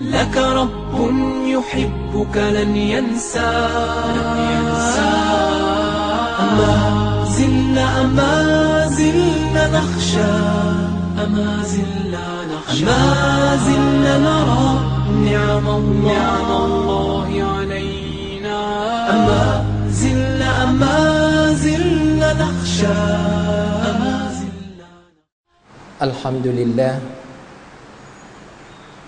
لك رب يحبك لن ينسى. أما زلنا أما زلنا نخشى. أما زلنا نخشى. أما زلنا نرى نعم الله, نعم الله علينا. أما زلنا أما زلنا نخشى. أما زلنا الحمد لله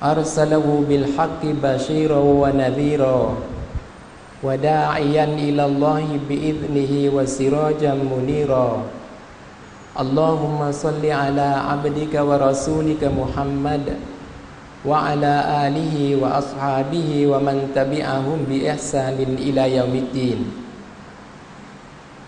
arsalahu bil haqqi bashira wa nadhira wa da'iyan ila Allahi bi idnihi wa sirajan munira Allahumma salli ala abdika wa rasulika Muhammad wa ala alihi wa ashabihi wa man tabi'ahum bi ihsanin ila yaumiddin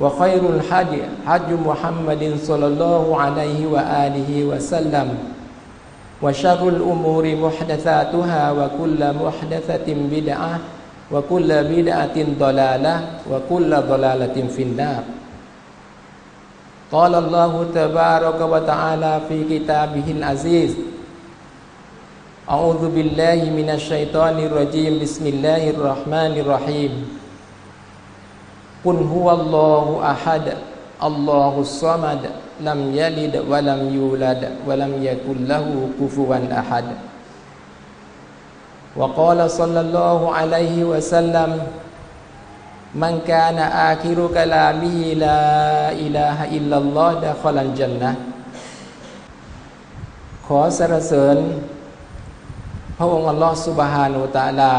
وخير الحج حج محمد صلى الله عليه وآله وسلم. وشر الأمور محدثاتها وكل محدثة بدعة وكل بدعة ضلالة وكل ضلالة في النار. قال الله تبارك وتعالى في كتابه العزيز أعوذ بالله من الشيطان الرجيم. بسم الله الرحمن الرحيم. قل هو الله أحد الله الصمد لم يلد ولم يولد ولم يكن له كفوا أحد وقال صلى الله عليه وسلم من كان آخر كلامه لا إله إلا الله دخل الجنة ขอสรรเสริญ พระองค์อัลลอฮฺสุบฮานุตะลา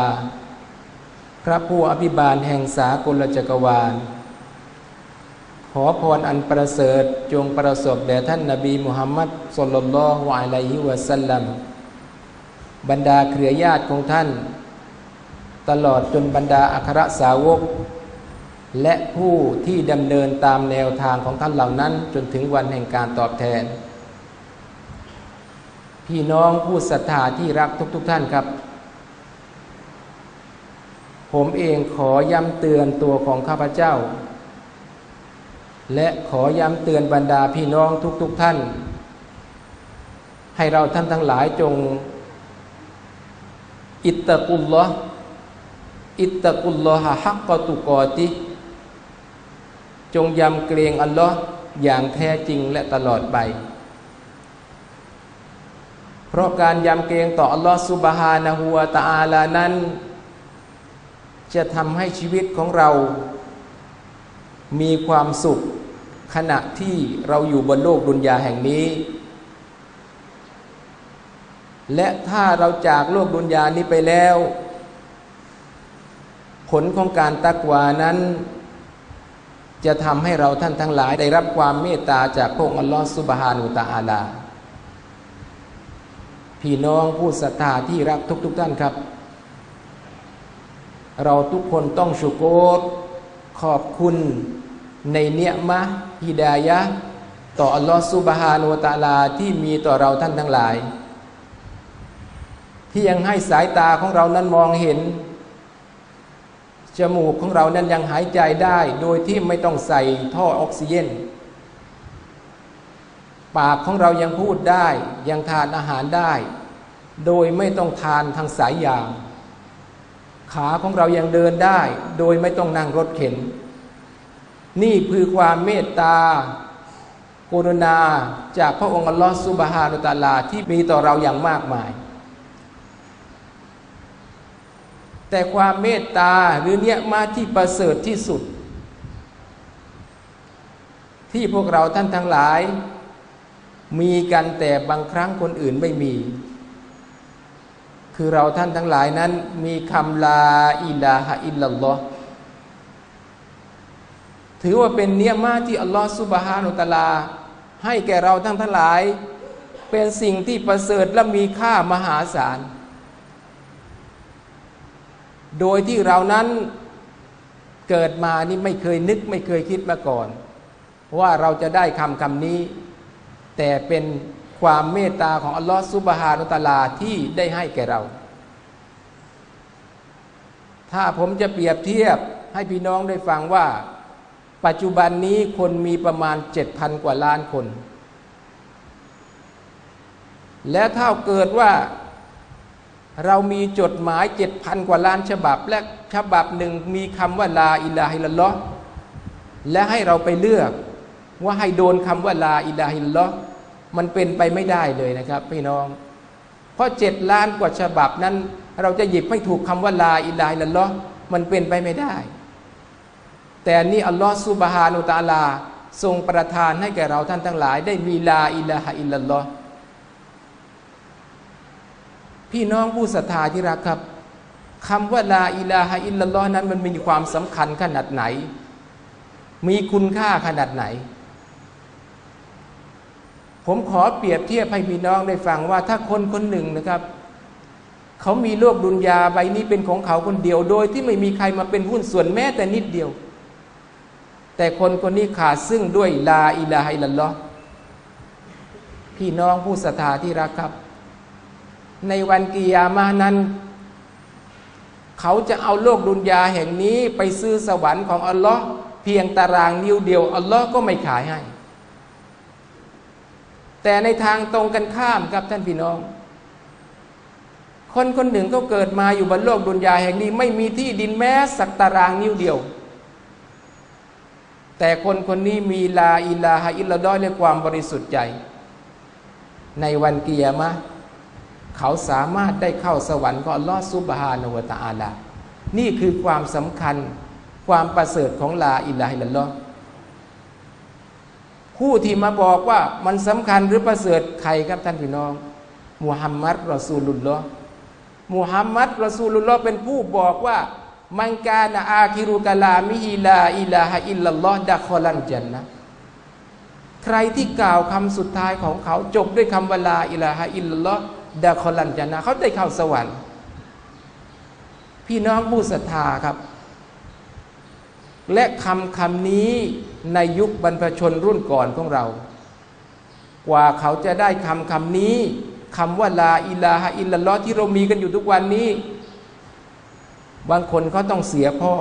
พระผู้อภิบาลแห่งสากลจักรวาล ขอพรอันประเสริฐจงประสบแด่ท่านนบีมุฮัมมัดสุลลัลฮุอะลัยฮิวะสัลลัมบรรดาเครือญาติของท่าน ตลอดจนบรรดาอัครสาวก และผู้ที่ดำเนินตามแนวทางของท่านเหล่านั้นจนถึงวันแห่งการตอบแทน พี่น้องผู้ศรัทธาที่รักทุกๆทท่านครับ ผมเองขอย้ำเตือนตัวของข้าพเจ้า และขอย้ำเตือนบรรดาพี่น้องทุกๆทท่าน ให้เราท่านทั้งหลายจง อิตตะกุลลอฮ์อิตตะกุลลอฮะฮักกตุกอติจงยำเกรงอัลลอฮ์อย่างแท้จริงและตลอดไป เพราะการยำเกรงต่ออัลลอฮ์ซุบฮานะฮูวาตาอาลานั้น จะทำให้ชีวิตของเรา มีความสุขขณะที่เราอยู่บนโลกดุนยาแห่งนี้ และถ้าเราจากโลกดุนยานี้ไปแล้ว ผลของการตักวานั้น จะทำให้เราท่านทั้งหลายได้รับความเมตตาจากพระองค์อัลลอฮฺสุบฮานุตะอาลาพี่น้องผู้ศรัทธาที่รักทุกๆทท่านครับ เราทุกคนต้องชุโกรขอบคุณในเนียมะฮิดายะต่ออัลลอฮฺสุบฮานุตะอาลาที่มีต่อเราท่านทั้งหลาย ที่ยังให้สายตาของเรานั้นมองเห็น จมูกของเรานั้นยังหายใจได้ โดยที่ไม่ต้องใส่ท่อออกซิเจนปากของเรายังพูดได้ ยังทานอาหารได้ โดยไม่ต้องทานทางสายยาง ขาของเรายังเดินได้ โดยไม่ต้องนั่งรถเข็น นี่คือความเมตตากรุณาจากพระองค์อัลลอฮฺสุบฮานุตาลาที่มีต่อเราอย่างมากมาย แต่ความเมตตาหรือเนี่ยมาที่ประเสริฐที่สุด ที่พวกเราท่านทั้งหลาย มีกันแต่บางครั้งคนอื่นไม่มี คือเราท่านทั้งหลายนั้นมีคำลาอิลาฮะอิลลัลลอฮ์ถือว่าเป็นเนียมาที่อัลลอฮฺสุบฮานุตะลา ให้แก่เราทั้งทั้งหลาย เป็นสิ่งที่ประเสริฐและมีค่ามหาศาล โดยที่เรานั้นเกิดมานี่ไม่เคยนึกไม่เคยคิดมาก่อน ว่าเราจะได้คำคำนี้ แต่เป็น ความเมตตาของอัลลอฮฺสุบฮานุตะลาที่ได้ให้แก่เรา ถ้าผมจะเปรียบเทียบให้พี่น้องได้ฟังว่า ปัจจุบันนี้คนมีประมาณเจ็ดพันกว่าล้านคน และถ้าเกิดว่าเรามีจดหมายเจ็ดพันกว่าล้านฉบับ และฉบับหนึ่งมีคำว่าลาอิลาฮิลลอฮ์และให้เราไปเลือกว่าให้โดนคำว่าลาอิลาฮิลลอฮ์ มันเป็นไปไม่ได้เลยนะครับ พี่น้อง เพราะเจ็ดล้านกว่าฉบับนั้น เราจะหยิบให้ถูกคำว่าลาอิลาฮิลลอฮ์มันเป็นไปไม่ได้ แต่นี่อัลลอฮฺสุบฮานุตาลา ทรงประทานให้แก่เราท่านทั้งหลาย ได้มีลาอิลาฮะอิลลอฮ์พี่น้องผู้ศรัทธาที่รักครับคำว่าลาอิลาฮอิลลัลลอฮ์นั้นมันมีความสำคัญขนาดไหน มีคุณค่าขนาดไหน ผมขอเปรียบเทียบให้พี่น้องได้ฟังว่าถ้าคนคนหนึ่งนะครับเขามีโลกดุนยาใบนี้เป็นของเขาคนเดียวโดย ที่ไม่มีใครมาเป็นหุ้นส่วนแม้แต่นิดเดียว แต่คนคนนี้ขาดซึ่งด้วยลาอิลาฮิลลอฮ์พี่น้องผู้ศรัทธาที่รักครับ ในวันกิยามานั้น เขาจะเอาโลกดุนยาแห่งนี้ไปซื้อสวรรค์ของอัลลอฮ์เพียงตารางนิ้วเดียวอัลลอฮ์ก็ไม่ขายให้ แต่ในทางตรงกันข้ามครับท่านพี่น้อง คนคนหนึ่งก็เกิดมาอยู่บนโลกดุนยาแห่งนี้ ไม่มีที่ดินแม้สักตารางนิ้วเดียว แต่คนคนนี้มีลาอิลาฮะอิลลาดอยในความบริสุทธิ์ใจ ในวันกิยามะเขาสามารถได้เข้าสวรรค์ของอัลลอฮฺซุบฮานวตาอาลา นี่คือความสำคัญความประเสริฐของลาอิลาฮิลลอฮ์ ผู้ที่มาบอกว่ามันสำคัญหรือประเสริฐใครครับท่านพี่น้องมุฮัมมัดรอซูลุลลอฮ์มุฮัมมัดรอซูลุลลอฮ์เป็นผู้บอกว่ามันกาณอาคิรุกะลามิอิลาอิลาฮะอิลลัลลอฮ์ดะคอลันจันนะใครที่กล่าวคำสุดท้ายของเขาจบด้วยคำวลาอิลาฮะอิลลัลลอฮ์ดะคอลันจันนะเขาได้เข้าสวรรค์ พี่น้องผู้ศรัทธาครับ และคำคำนี้ ในยุคบรรพชนรุ่นก่อนของเรา กว่าเขาจะได้คำคำนี้คำว่าลาอิลาฮะอิลลอฮ์ที่เรามีกันอยู่ทุกวันนี้ บางคนเขาต้องเสียพ่อ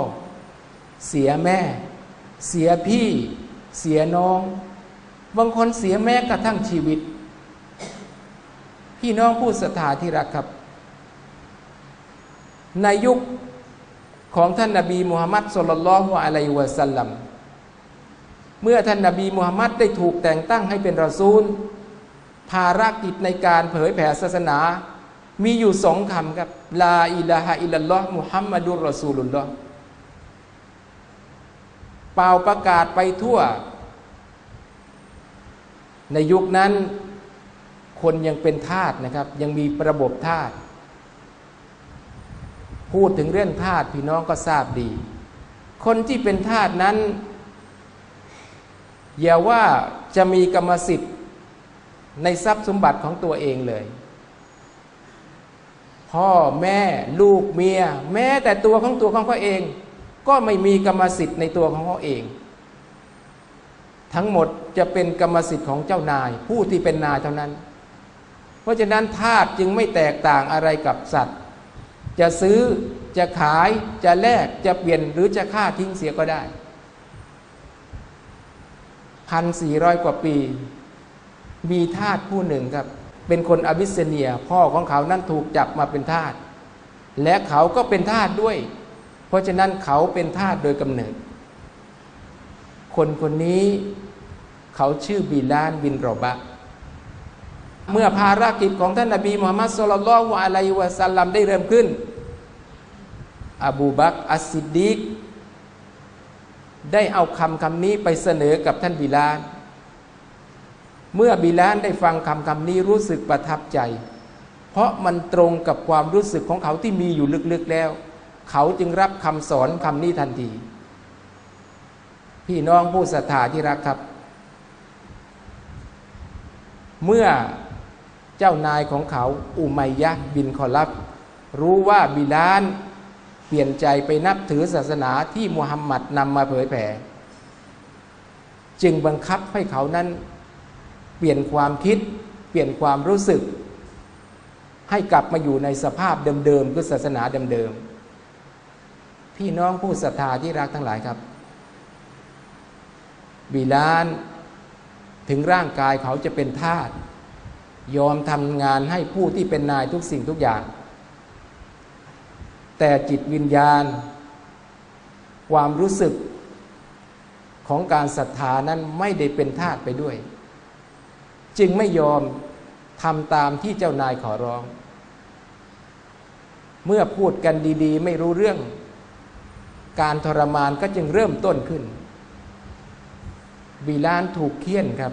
เสียแม่ เสียพี่ เสียน้อง บางคนเสียแม้กระทั่งชีวิต พี่น้องผู้ศรัทธาที่รักครับ ในยุคของท่านนาบีมุฮัมมัดสุลลัลฮุอะลัยวะสัลลัม เมื่อท่านนาบีมุฮัมมัดได้ถูกแต่งตั้งให้เป็นรอซูล ภารกิจในการเผยแผ่ศาสนา มีอยู่สองคำครับลาอิลาฮะอิลลัลลอฮ์มุฮัมมัดุลรอซูลุลลอฮ์เป่าประกาศไปทั่ว ในยุคนั้น คนยังเป็นทาสนะครับ ยังมีระบบทาสพูดถึงเรื่องทาสพี่น้องก็ทราบดี คนที่เป็นทาสนั้น อย่าว่าจะมีกรรมสิทธิ์ในทรัพย์สมบัติของตัวเองเลย พ่อแม่ลูกเมีย แม้แต่ตัวของตัวของเขาเอง ก็ไม่มีกรรมสิทธิ์ในตัวของเขาเอง ทั้งหมดจะเป็นกรรมสิทธิ์ของเจ้านาย ผู้ที่เป็นนายเท่านั้น เพราะฉะนั้นทาสจึงไม่แตกต่างอะไรกับสัตว์ จะซื้อจะขายจะแลกจะเปลี่ยนหรือจะฆ่าทิ้งเสียก็ได้ พันสี่ร้อยกว่าปี มีทาสผู้หนึ่งครับ เป็นคนอบิสเนีย พ่อของเขานั้นถูกจับมาเป็นทาสและเขาก็เป็นทาสด้วย เพราะฉะนั้นเขาเป็นทาสโดยกำเนิด คนคนนี้เขาชื่อบิลานบินรอบะ เมื่อภารกิจของท่านนบีมุฮัมมัดสุลลัลฮุอะลัยวะสัลลัมได้เริ่มขึ้น อบูบักอัสซิดดีก ได้เอาคำคำนี้ไปเสนอกับท่านบิลานเมื่อบิลานได้ฟังคำคำนี้รู้สึกประทับใจ เพราะมันตรงกับความรู้สึกของเขาที่มีอยู่ลึกๆแล้ว เขาจึงรับคำสอนคำนี้ทันที พี่น้องผู้ศรัทธาที่รักครับ เมื่อเจ้านายของเขาอุมัยยะบินคอลับ รู้ว่าบิลาน เปลี่ยนใจไปนับถือศาสนาที่มุฮัมมัดนำมาเผยแผ่ จึงบังคับให้เขานั้น เปลี่ยนความคิด เปลี่ยนความรู้สึก ให้กลับมาอยู่ในสภาพเดิมๆคือศาสนาเดิมๆพี่น้องผู้ศรัทธาที่รักทั้งหลายครับ บิลานถึงร่างกายเขาจะเป็นทาสยอมทำงานให้ผู้ที่เป็นนายทุกสิ่งทุกอย่าง แต่จิตวิญญาณ ความรู้สึกของการศรัทธานั้นไม่ได้เป็นทาสไปด้วย จึงไม่ยอมทำตามที่เจ้านายขอร้อง เมื่อพูดกันดีๆ ไม่รู้เรื่อง การทรมานก็จึงเริ่มต้นขึ้น บิลานถูกเคี่ยนครับ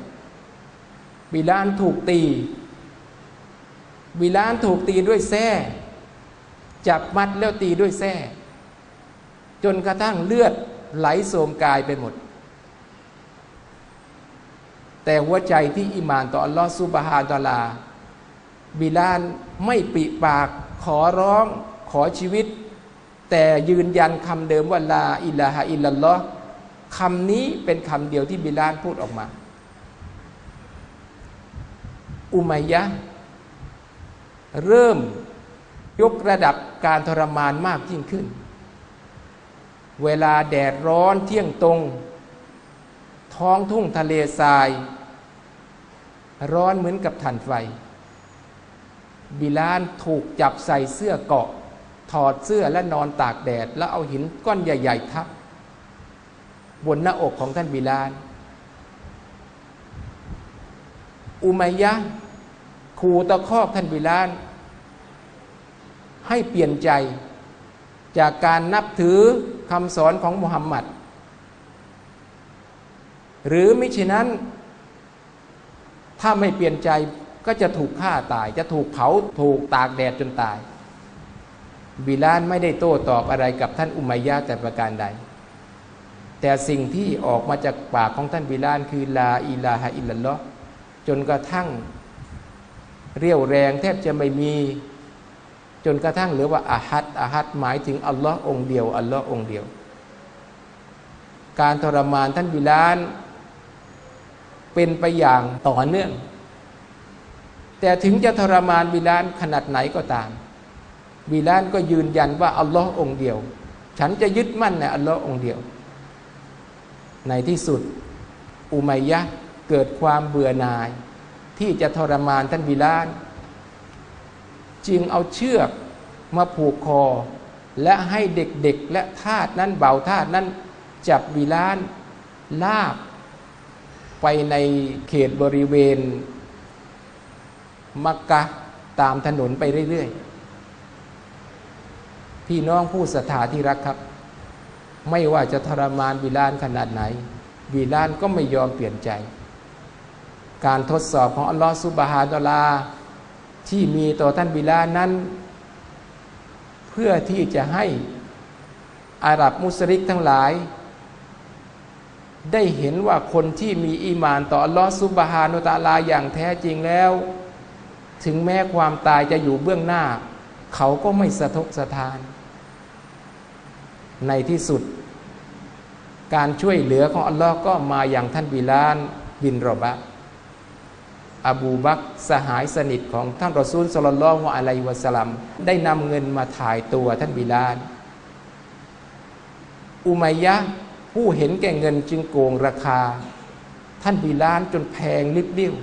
บิลานถูกตี บิลานถูกตีด้วยแส้ จับมัดแล้วตีด้วยแส้จนกระทั่งเลือดไหลโสมกายไปหมด แต่หัวใจที่อิมานต่ออัลลอฮฺซุบฮาตลา บิลานไม่ปิปากขอร้องขอชีวิต แต่ยืนยันคำเดิมว่าลาอิลาฮะอิลลัลลอฮ์คำนี้เป็นคำเดียวที่บิลานพูดออกมา อุมัยยะเริ่ม ยกระดับการทรมานมากยิ่งขึ้น เวลาแดดร้อนเที่ยงตรง ท้องทุ่งทะเลทราย ร้อนเหมือนกับถ่านไฟ บิลานถูกจับใส่เสื้อเกาะ ถอดเสื้อและนอนตากแดด แล้วเอาหินก้อนใหญ่ ๆ ทับบนหน้าอกของท่านบิลาน อุมัยยะขู่ตะคอกท่านบิลาน ให้เปลี่ยนใจ จากการนับถือคำสอนของมุฮัมมัดหรือมิฉะนั้น ถ้าไม่เปลี่ยนใจก็จะถูกฆ่าตาย จะถูกเผาถูกตากแดดจนตาย บิลานไม่ได้โต้ตอบอะไรกับท่านอุมัยยะแต่ประการใด แต่สิ่งที่ออกมาจากปากของท่านบิลานคือลาอิลาฮะอิลลัลลอฮจนกระทั่ง เรียวแรงแทบจะไม่มี จนกระทั่งเหลือว่าอาฮัดอาฮัดหมายถึงอัลลอฮ์องเดียวอัลลอฮ์องเดียว การทรมานท่านบิลานเป็นไปอย่างต่อเนื่อง แต่ถึงจะทรมานบิลานขนาดไหนก็ตาม บิลานก็ยืนยันว่าอัลลอฮ์องเดียว ฉันจะยึดมั่นในอัลลอฮ์องเดียว ในที่สุด อุมัยยะเกิดความเบื่อหน่าย ที่จะทรมานท่านบิลาน จึงเอาเชือกมาผูกคอ และให้เด็กๆและทาสนั้นเบาทาสนั้นจับบิลานลากไปในเขตบริเวณ มักกะตามถนนไปเรื่อยๆ พี่น้องผู้ศรัทธาที่รักครับ ไม่ว่าจะทรมานบิลานขนาดไหนบิลานก็ไม่ยอมเปลี่ยนใจ การทดสอบของอัลลอฮฺสุบฮาตลา ที่มีต่อท่านบิลานั้น เพื่อที่จะให้อาหรับมุสลิกทั้งหลาย ได้เห็นว่าคนที่มีอีมานต่ออัลลอฮฺสุบฮานุตาลาอย่างแท้จริงแล้ว ถึงแม้ความตายจะอยู่เบื้องหน้า เขาก็ไม่สะทกสะทาน ในที่สุด การช่วยเหลือของอัลลอฮ์ก็มาอย่างท่านบิลานบินรอบะ อบูบักสหายสนิทของท่านรอซูลสลลลลอฮุอะลัยวะสลัมได้นำเงินมาถ่ายตัวท่านบิลาลอุมัยยะผู้เห็นแก่เงินจึงโกงราคา ท่านบิลาลจนแพงลิบลิ่ว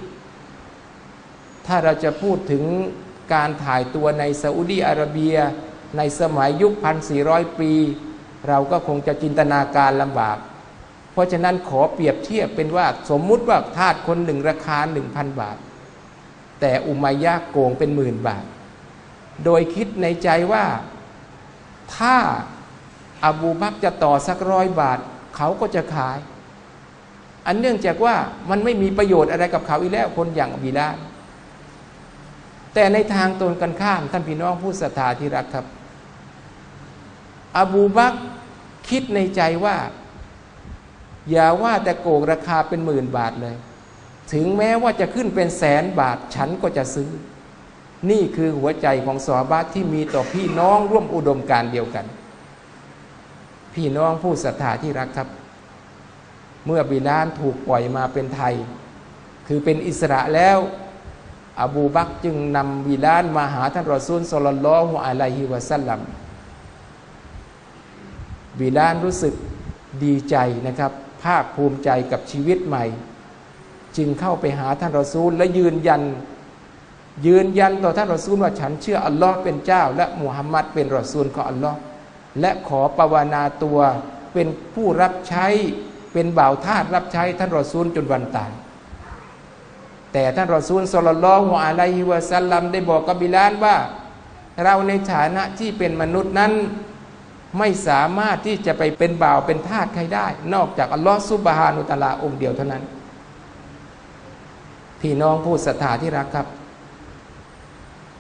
ถ้าเราจะพูดถึงการถ่ายตัวในซาอุดีอาระเบีย ในสมัยยุคพันสี่ร้อยปี เราก็คงจะจินตนาการลำบาก เพราะฉะนั้นขอเปรียบเทียบเป็นว่าสมมุติว่าทาสคนหนึ่งราคาหนึ่งพันบาท แต่อุมัยะโกงเป็นหมื่นบาท โดยคิดในใจว่าถ้าอบูบักจะต่อสักร้อยบาท เขาก็จะขาย อันเนื่องจากว่ามันไม่มีประโยชน์อะไรกับเขาอีกแล้วคนอย่างบิลาแต่ในทางตรงกันข้าม ท่านพี่น้องผู้ศรัทธาที่รักครับ อบูบักคิดในใจว่า อย่าว่าแต่โกงราคาเป็นหมื่นบาทเลย ถึงแม้ว่าจะขึ้นเป็นแสนบาทฉันก็จะซื้อ นี่คือหัวใจของสอบาทที่มีต่อพี่น้องร่วมอุดมการเดียวกัน พี่น้องผู้ศรัทธาที่รักครับ เมื่อบิลานถูกปล่อยมาเป็นไทย คือเป็นอิสระแล้วอบูบักจึงนำบิลานมาหาท่านรอซูลสลลัลลอฮุอะลัยฮิวะสัลลัมบิลานรู้สึกดีใจนะครับ ภาคภูมิใจกับชีวิตใหม่ จึงเข้าไปหาท่านรอซูล และยืนยัน ยืนยันต่อท่านรอซูลว่าฉันเชื่ออัลลอฮ์เป็นเจ้า และมุฮัมมัดเป็นรอซูลของอัลลอฮ์และขอปวานาตัวเป็นผู้รับใช้เป็นบ่าวทาสรับใช้ท่านรอซูลจนวันตายแต่ท่านรอซูลสุลลัลลอฮุอะลัยฮิวะสัลลัมได้บอกกับบิลานว่า เราในฐานะที่เป็นมนุษย์นั้น ไม่สามารถที่จะไปเป็นบ่าวเป็นทาสใครได้ นอกจากอัลลอฮฺซุบฮานุตะลาองค์เดียวเท่านั้น พี่น้องผู้ศรัทธาที่รักครับ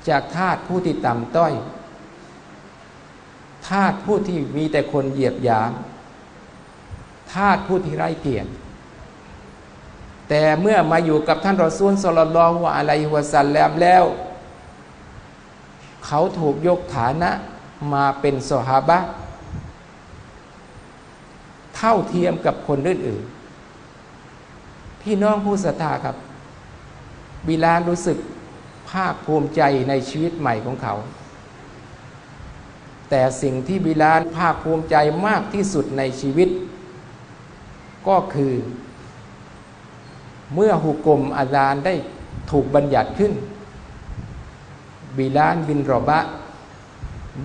จากทาสผู้ที่ต่ำต้อยทาสผู้ที่มีแต่คนเหยียบหยามทาสผู้ที่ไร้เกียรติแต่เมื่อมาอยู่กับท่านรอซูลสลลัลลอฮุอะลัยฮิวะสัลแลมแล้ว เขาถูกยกฐานะมาเป็นสหาบะ เท่าเทียมกับคนอื่นๆพี่น้องผู้ศรัทธาครับ บิลาลรู้สึกภาคภูมิใจในชีวิตใหม่ของเขา แต่สิ่งที่บิลาลภาคภูมิใจมากที่สุดในชีวิต ก็คือ เมื่อหุกลมอาจารย์ได้ถูกบัญญัติขึ้น บิลาลบินรอบะ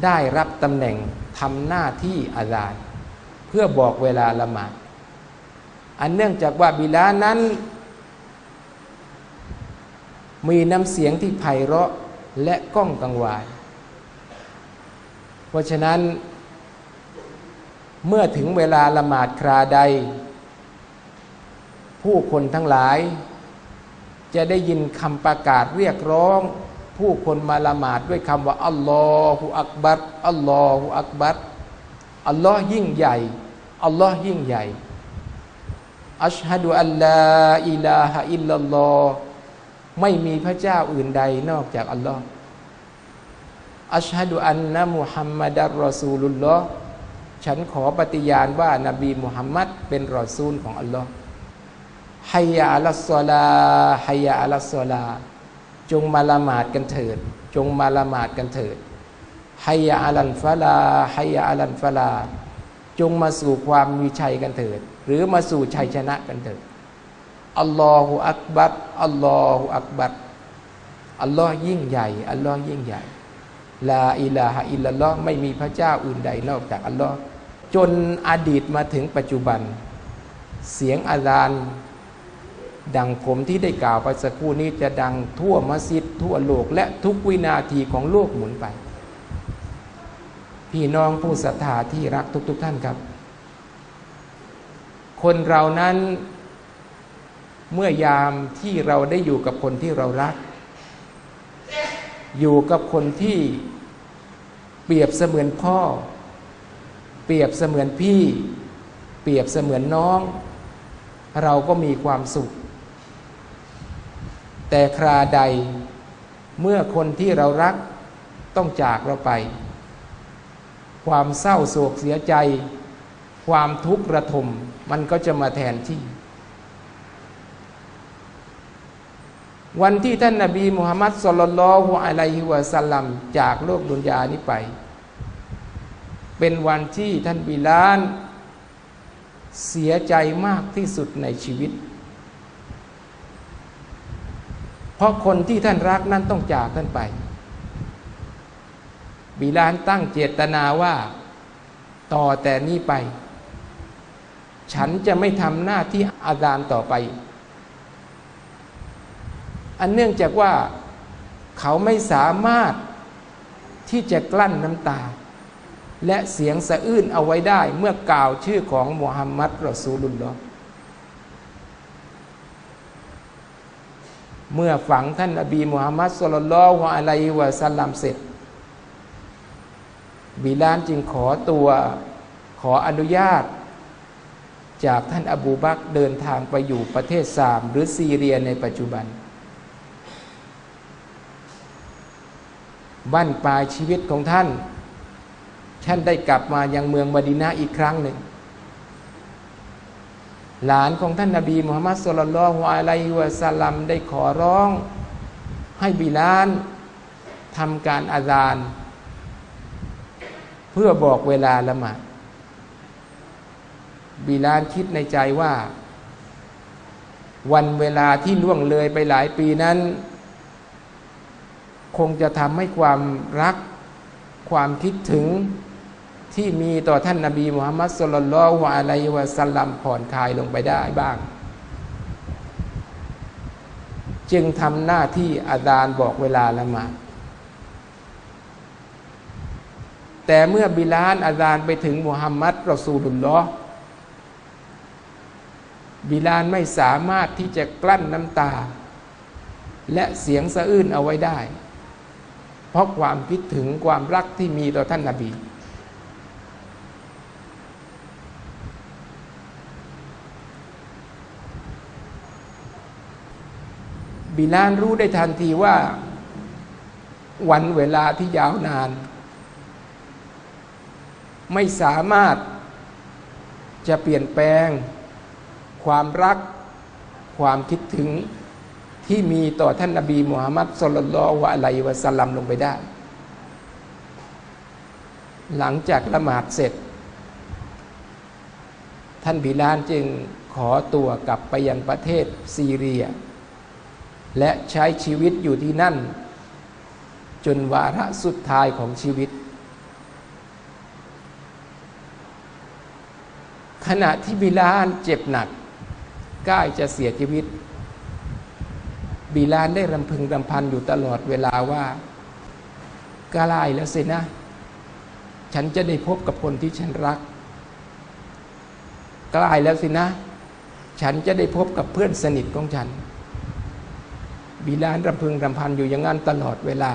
ได้รับตำแหน่งทำหน้าที่อาจารย์ เพื่อบอกเวลาละหมาดอันเนื่องจากว่าบิลานั้น มีน้ำเสียงที่ไพเราะและก้องกังวาน เพราะฉะนั้น เมื่อถึงเวลาละหมาดคราใด ผู้คนทั้งหลาย จะได้ยินคำประกาศเรียกร้อง ผู้คนมาละหมาดด้วยคำว่า อัลลอฮฺอักบัรอัลลอฮฺอักบัร อัลลอฮ์ยิ่งใหญ่ อัลลอฮ์ยิ่งใหญ่ อัชฮะดุอัลลาอิลาฮะอิลลัลลอฮ์ไม่มีพระเจ้าอื่นใดนอกจากอัลลอฮ์อัชฮะดุอันนะมุฮัมมัดรอซูลุลลอฮ์ฉันขอปฏิญาณว่านาบีมุฮัมมัดเป็นรอซูลของอัลลอฮ์ฮัยยะอัลลอลาฮัยยะอัลลอลา จงมาละหมาดกันเถิด จงมาละหมาดกันเถิด ฮัยยะอัลันฟาลาฮัยยะอัลันฟาลา จงมาสู่ความมีชัยกันเถิด หรือมาสู่ชัยชนะกันเถิดอัลลอฮฺอักบัรอัลลอฮฺอักบัรอัลลอฮ์ยิ่งใหญ่ อัลลอฮ์ยิ่งใหญ่ลาอิลาฮะอิลลัลลอฮ์ไม่มีพระเจ้าอื่นใดนอกจากอัลลอฮ์จนอดีตมาถึงปัจจุบัน เสียงอาจารย์ดังผมที่ได้กล่าวไปสักครู่นี้จะดังทั่วมัสยิดทั่วโลกและทุกวินาทีของโลกหมุนไป พี่น้องผู้ศรัทธาที่รักทุกๆทท่านครับ คนเรานั้นเมื่อยามที่เราได้อยู่กับคนที่เรารัก อยู่กับคนที่เปรียบเสมือนพ่อ เปรียบเสมือนพี่ เปรียบเสมือนน้อง เราก็มีความสุข แต่คราใดเมื่อคนที่เรารักต้องจากเราไป ความเศร้าโศกเสียใจ ความทุกข์ระทมมันก็จะมาแทนที่ วันที่ท่านนาบีมุฮัมมัดสุลลัลฮุอะลัยฮิวะสัลลัมจากโลกดุนยานี้ไป เป็นวันที่ท่านบิลานเสียใจมากที่สุดในชีวิต เพราะคนที่ท่านรักนั้นต้องจากท่านไป บิลานตั้งเจตนาว่าต่อแต่นี้ไป ฉันจะไม่ทำหน้าที่อาจารย์ต่อไป อันเนื่องจากว่าเขาไม่สามารถที่จะกลั้นน้ำตา และเสียงสะอื้นเอาไว้ได้เมื่อกล่าวชื่อของมุฮัมมัดรอซูลุลลอฮ์เมื่อฝังท่านนบีมุฮัมมัดสุลลัลลอฮุอะลัยวะสัลลัมเสร็จ บิลานจึงขอตัวขออนุญาต จากท่านอบูบักเดินทางไปอยู่ประเทศซามหรือซีเรียในปัจจุบันบ้านปลายชีวิตของท่าน ท่านได้กลับมายังเมืองมดินาอีกครั้งหนึ่ง หลานของท่านนาบีมุฮัมมัดสุลลัลฮุอะลัยฮิวะสัลลัมได้ขอร้องให้บิลานทำการอาจาร พื่อบอกเวลาละหมาดบิลานคิดในใจว่า วันเวลาที่ล่วงเลยไปหลายปีนั้น คงจะทำให้ความรักความคิดถึงที่มีต่อท่านนาบีมุฮัมมัดสุลลัลฮุอะลัยฮิวะสัลลัมผ่อนคลายลงไปได้บ้าง จึงทำหน้าที่อาดานบอกเวลาละหมาด แต่เมื่อบิลานอาจารย์ไปถึงมุฮัมมัดรอซูลุลลอฮ์บิลานไม่สามารถที่จะกลั้นน้ำตา และเสียงสะอื้นเอาไว้ได้ เพราะความคิดถึงความรักที่มีต่อท่านนาบีบิลานรู้ได้ทันทีว่า วันเวลาที่ยาวนาน ไม่สามารถจะเปลี่ยนแปลง ความรักความคิดถึงที่มีต่อท่านนบีมุฮัมมัดสุลลัลวะอะลัยวะสัลลัมลงไปได้ หลังจากละหมาดเสร็จ ท่านบิลานจึงขอตัวกลับไปยังประเทศซีเรีย และใช้ชีวิตอยู่ที่นั่น จนวาระสุดท้ายของชีวิต ขณะที่บิลานเจ็บหนักใกล้จะเสียชีวิต บิลานได้รำพึงรำพันอยู่ตลอดเวลาว่ากลายแล้วสินะ ฉันจะได้พบกับคนที่ฉันรักกลายแล้วสินะ ฉันจะได้พบกับเพื่อนสนิทของฉัน บิลานรำพึงรำพันอยู่อย่างนั้นตลอดเวลา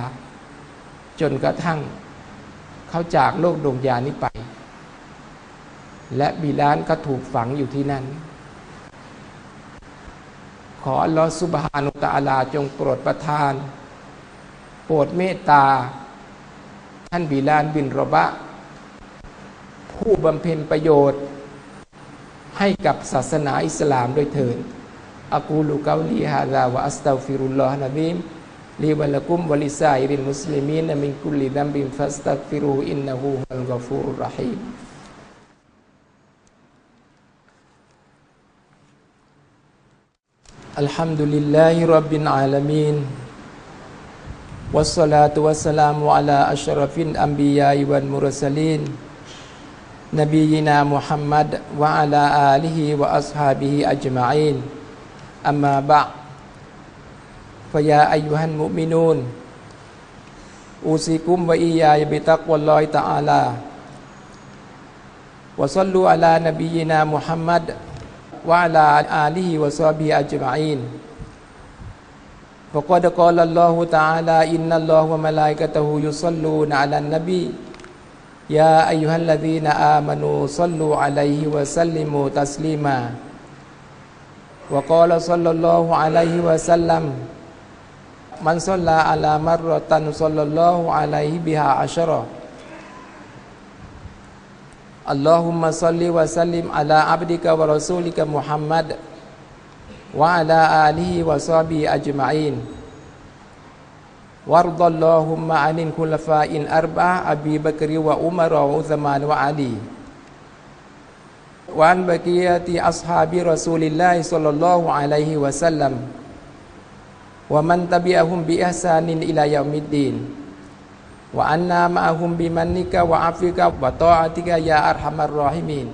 จนกระทั่งเขาจากโลกดวงยานี้ไป และบิลานก็ถูกฝังอยู่ที่นั่น ขออัลลอฮฺสุบฮานุตะอาลาจงโปรดประทาน โปรดเมตตา ท่านบิลานบินรบะ ผู้บำเพ็ญประโยชน์ ให้กับศาสนาอิสลามด้วยเถิดอักูลุกาลีฮาดาวะอัสตัฟิรุลลอฮ์นะบีมลีวะลักุมวะลิซาอิริลมุสลิมีนมินกุลลิดัมบิมฟัสตัฟิรูอินนะฮูฮัลกัฟูรุรรหีม الحمد لله رب العالمين والصلاة والسلام على أشرف الأنبياء والمرسلين نبينا محمد وعلى آله وأصحابه أجمعين أما بعد فيا أيها المؤمنون أوصيكم وإياي بتقوى الله تعالى وصلوا على نبينا محمد وعلى آله وصحبه أجمعين. فقد قال الله تعالى إن الله وملائكته يصلون على النبي. يا أيها الذين آمنوا صلوا عليه وسلموا تسليما. وقال صلى الله عليه وسلم من صلى على مرة صلى الله عليه بها عشرة اللهم صل وسلم على عبدك ورسولك محمد وعلى آله وصحبه أجمعين وارض اللهم عن الخلفاء الأربعة أبي بكر وعمر وعثمان وعلي وعن بقية أصحاب رسول الله صلى الله عليه وسلم ومن تبعهم بإحسان إلى يوم الدين وأنا معهم بمنك وعفوك وطاعتك يا أرحم الراحمين.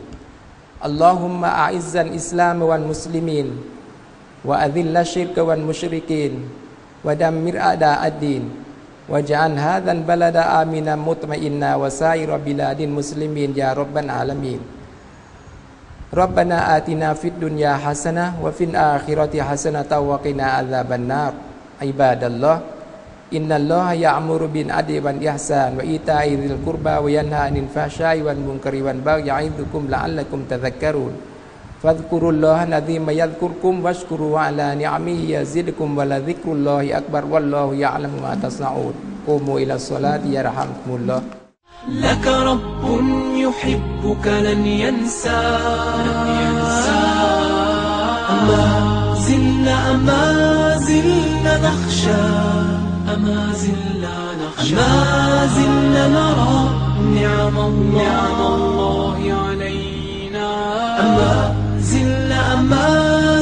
اللهم أعز الإسلام والمسلمين وأذل الشرك والمشركين ودمر أعداء الدين واجعل هذا البلد آمنا مطمئنا وسائر بلاد المسلمين يا رب العالمين. ربنا آتنا في الدنيا حسنة وفي الآخرة حسنة وقنا عذاب النار. عباد الله إن الله يأمر بالعدل والإحسان وإيتاء ذي القربى وينهى عن الفحشاء والمنكر والبغي يعظكم لعلكم تذكرون فاذكروا الله العظيم يذكركم واشكروا على نعمه يزدكم ولذكر الله أكبر والله يعلم ما تصنعون قوموا إلى الصلاة يرحمكم الله لك رب يحبك لن ينسى لن ينسى أما زلنا أما زلنا نخشى أما زلنا نخشى أما زلنا نرى نعم الله نعم الله علينا. أما زلنا أما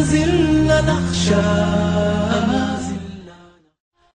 زلنا نخشى